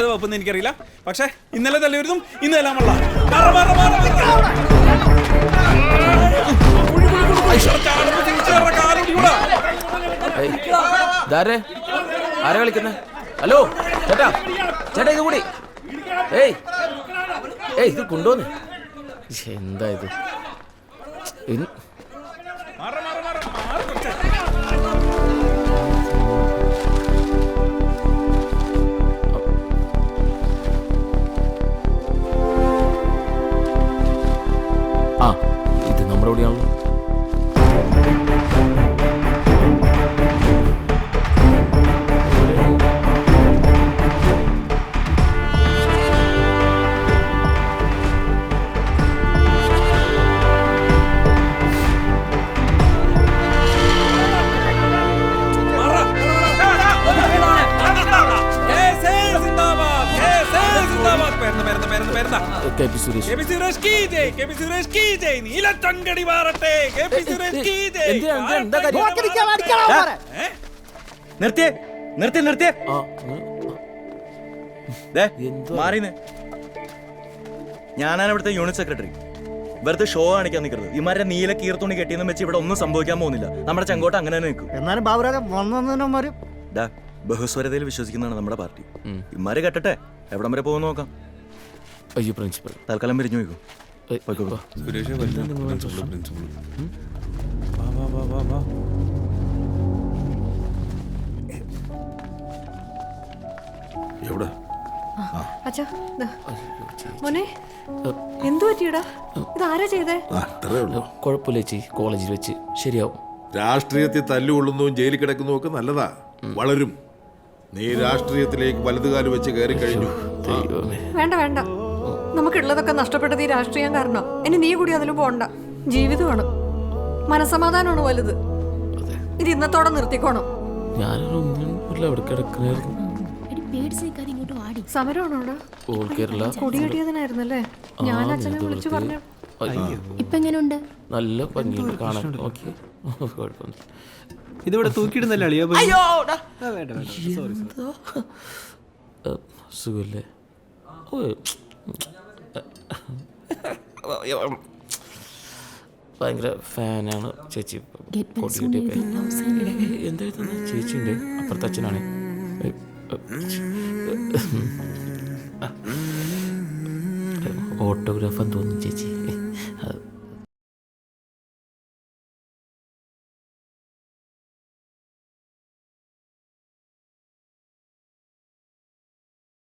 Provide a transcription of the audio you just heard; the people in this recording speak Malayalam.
വകുപ്പെന്ന് എനിക്കറിയില്ല. പക്ഷേ ഇന്നലെ തല്ലിയവരുതും ഇന്ന് തല്ലാൻ. ഇതാരെ? ആരാ ഹലോ ചേട്ടാ ചേട്ടാ ഇത് കൂടി. ഏയ് ഏയ് ഇത് കൊണ്ടുവന്ന്. എന്താ ഇത്? എന്താ കാര്യം? ഏ? നിർത്തിയേ നിർത്തി നിർത്തിയേ? മാറിന്ന്. ഞാനാണ് ഇവിടുത്തെ യൂണിറ്റ് സെക്രട്ടറി. വെറുതെ ഷോ കാണിക്കാൻ നിൽക്കരുത് ഇമാരെ നീല കീർത്തുണി കെട്ടിയെന്നും വെച്ച് ഇവിടെ ഒന്നും സംഭവിക്കാൻ പോകുന്നില്ല. നമ്മുടെ ചെങ്കോട്ട അങ്ങനെ തന്നെ നിൽക്കും. എന്നാലും ബാബുരാജ വന്നവന്മാര് ബഹുസ്വരതയിൽ വിശ്വസിക്കുന്നതാണ് നമ്മുടെ പാർട്ടി. ഇമാരെ ഇമാര് കെട്ടട്ടെ? എവിടം വരെ പോകുന്ന നോക്കാം. അയ്യോ പ്രിൻസിപ്പൽ തൽക്കാലം പിരിഞ്ഞു പോയിക്കോ. വാ. സുരേഷ് പ്രിൻസിപ്പൾ വാ വാ വാ വാ വാ. എവിടെ? അച്ഛാ. മോനെ എന്തു പറ്റിയടാ? ഇത് ആരാ ചെയ്തേ? അത്രേ ഉള്ളൂ. കുഴപ്പമില്ല ചേച്ചി. കോളേജിൽ വെച്ച് ശരിയാവും. രാഷ്ട്രീയത്തിൽ തല്ലുകൊള്ളുന്നതും ജയിലിൽ കിടക്കുന്നതും ഒക്കെ നല്ലതാ വളരും. നീ രാഷ്ട്രീയത്തിലേക്ക് വലതുകാലം വെച്ച് കയറി കഴിഞ്ഞു വേണ്ട വേണ്ട. നമുക്കുള്ളതൊക്കെ നഷ്ടപ്പെട്ടത് ഈ രാഷ്ട്രീയം കാരണം. ഇനി നീ കൂടി അതിൽ പോണ്ട. ജീവിതമാണ് മനസമാധാനമാണ് വലുത്. ഇത് ഇന്നത്തോടെ നിർത്തിക്കോണം. സമരമാണോടാ ഞാൻ അച്ഛനെ വിളിച്ചു പറഞ്ഞു. അയ്യോ, ഇപ്പൊ എങ്ങനെയുണ്ട് നല്ല ഭംഗിയുണ്ട്. കാണാൻ ഓക്കെ. ഇതിവിടെ തൂക്കിയിടുന്നല്ലേ അളിയാ ഏ, സുഖല്ലേ ഓ, ഭയങ്കര ഫാനാണ് ചേച്ചി Get well കൊടി soon കിട്ടിയപ്പോ. എഴുതി love sign ഇട്. എന്തായിരുന്നു ചേച്ചി ഉണ്ട് അപ്പുറത്തെ അച്ഛനാണ് ഓട്ടോഗ്രാഫ് തോന്നുന്നു ചേച്ചി